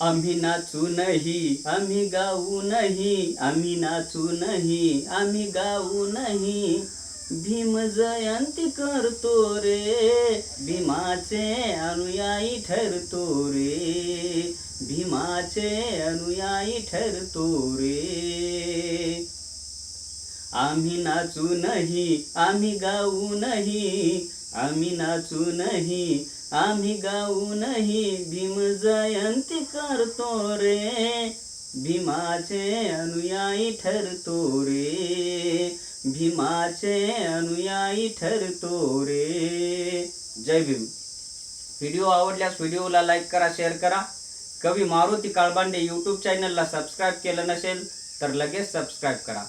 आम्ही नाचूनही आम्ही गाऊ आम्ही नाचूनही आम्ही गाऊ भीम जयंती करतो रे भीमाचे अनुयायी ठरतो रे. भीमाचे अनुयायी ठरतो रे. आम्ही नाचू नाही आम्ही गाऊ नाही आम्ही नाचू नाही आम्ही गाऊनही भीम जयंती करतो रे. भीमाचे अनुयायी ठरतो रे. भीमाचे अनुयायी ठरतो रे. जय भीम. व्हिडिओ आवडल्यास व्हिडिओला लाईक करा शेअर करा. कवी मारुती काळबांडे यूट्यूब चॅनलला सबस्क्राईब केलं नसेल तर लगेच सबस्क्राईब करा.